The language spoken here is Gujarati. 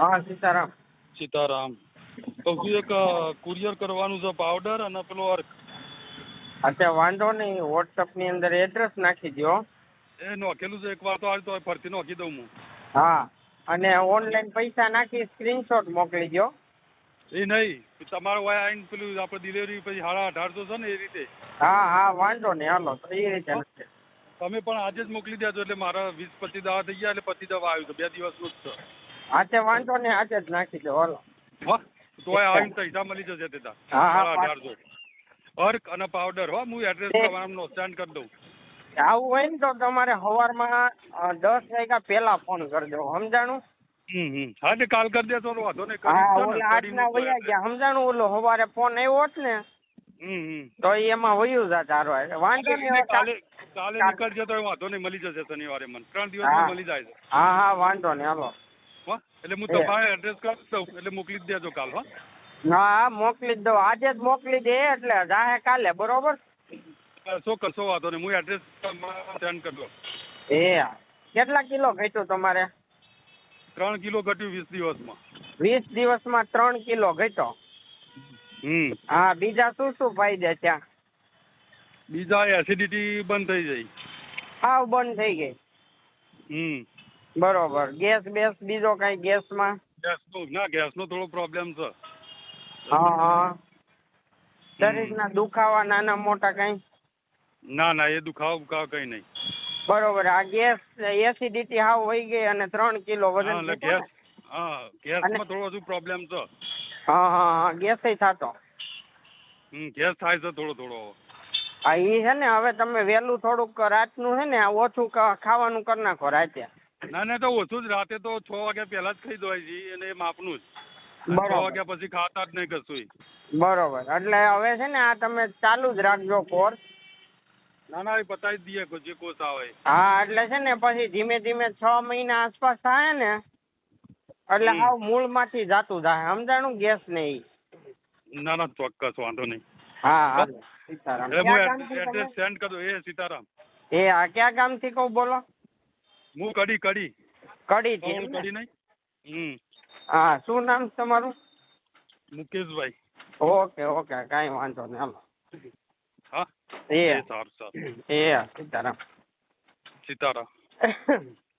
હા સીતારામ. સીતારામ. તો શું એક કુરિયર કરવાનું છે પાવડર અને પેલો અર્ક? અચ્છા વાંધો નહીં. વોટ્સઅપની અંદર એડ્રેસ નાખી દો એ નોખેલું છે એક વાર તો આજ તો ફરતી નોખી દઉં હું. હા અને ઓનલાઈન પૈસા નાખી સ્ક્રીનશોટ મોકલી દો એ નહીં તમારો વાય આઈને પેલું આપણે ડિલિવરી પછી સાડા અઢારસો છે ને એ રીતે. હા હા વાંધો નહીં. હાલો તો એ રીતે તમે પણ આજે જ મોકલી દેજો એટલે મારા વીસ પચીસ દવા થઈ ગયા એટલે પચીસ દવા આવ્યું છે બે દિવસનું જ છે. આજે વાંધો નહીં આજે જ નાખી દો હાલો. તો આવીને તે તાર હા, હા, અઢારસો. અર્ક અને પાવડર હો હું એડ્રેસ તમારો સેન્ડ કરી દઉં. આવું હોય ને તો તમારે સવારમાં અ, દસ વાગ્યા પહેલા ફોન કરજો સમજાણું? હા એટલે કાલ કરી દેશો તો વાંધો નહીં જ છે ને, મૂકો વયા ગયા સમજાણું? ઓલો સવારે ફોન આવ્યો હોત ને તો એમાં વયું જાત હારો. વાંધો નહીં કાલે કાલે નીકળજો તો વાંધો નહીં મળી જશે શનિવારે મને. ત્રણ દિવસ મળી જાય હા હા વાંધો નહીં હાલો. હો? એટલે હું. તમારે એડ્રેસ કરી દઉં. એટલે મોકલી દેજો કાલ હો? હા મોકલી દઉં. દો આજે જ મોકલી દે એટલે જાહે કાલે બરોબર? શું કશો વાંધો નહીં. હું એડ્રેસ સેન્ડ કરી દઉં. એ કેટલા કિલો ઘટ્યું તમારે? ત્રણ કિલો ઘટ્યું વીસ દિવસમાં. વીસ દિવસમાં ત્રણ કિલો ઘટ્યો? હમ. હા બીજા શું શું ફાયદા ત્યાં? બીજા એસિડિટી બંધ થઈ જાય હાવ બંધ થઈ ગઈ. હમ. બરોબર. ગેસ બેસ બીજો કઈ ગેસમાં? ગેસનો ના ગેસનો થોડો પ્રોબ્લેમ છે. હા હા. શરીરના દુખાવા નાના મોટા કઈ? ના ના એ દુખાવો બુખાવો કઈ નહીં. બરોબર. આ ગેસ એસિડિટી હાવ વહી ગઈ અને ત્રણ કિલો વજન? ગેસ હા ગેસમાં થોડો હજુ પ્રોબ્લેમ છે. હા હા હા ગેસ થતો. હમ ગેસ થાય છે થોડો થોડો. હા એ છે ને હવે તમે વહેલું થોડુંક રાતનું છે ને આ ઓછું ખાવાનું કરી નાખો રાતે. ના ના તો ઓછું જ. રાતે તો છ વાગ્યા પહેલા જ ખાઈ દવાય છે અને એ માપનું જ. છ વાગ્યા પછી ખાતા જ નહીં કશું બરોબર. એટલે હવે છે ને આ તમે ચાલુ જ રાખજો કોર્સ ના ના એ પતાવી દઈએ જે કોર્સ આવે હા એટલે છે ને પછી ધીમે ધીમે છ મહિના આસપાસ થાય ને એટલે આવ મૂળ મૂળમાંથી જાતું થાય સમજાણું ગેસ ને ઈ. ના ના ચોક્કસ વાંધો નહીં. હા હા સીતારામ. એટલે હું એડ્રેસ સેન્ડ કરી. દઉં એ સીતારામ. એ આ ક્યાં ગામથી કહું બોલો? હું કડી કડી કડી એમ કડી નહીં. હમ. હા શું નામ છે તમારું? મુકેશભાઈ. ઓકે ઓકે કાંઈ વાંધો નહીં હાલો. હા. એ. એ સારું સારું. એ સીતારામ. સીતારામ.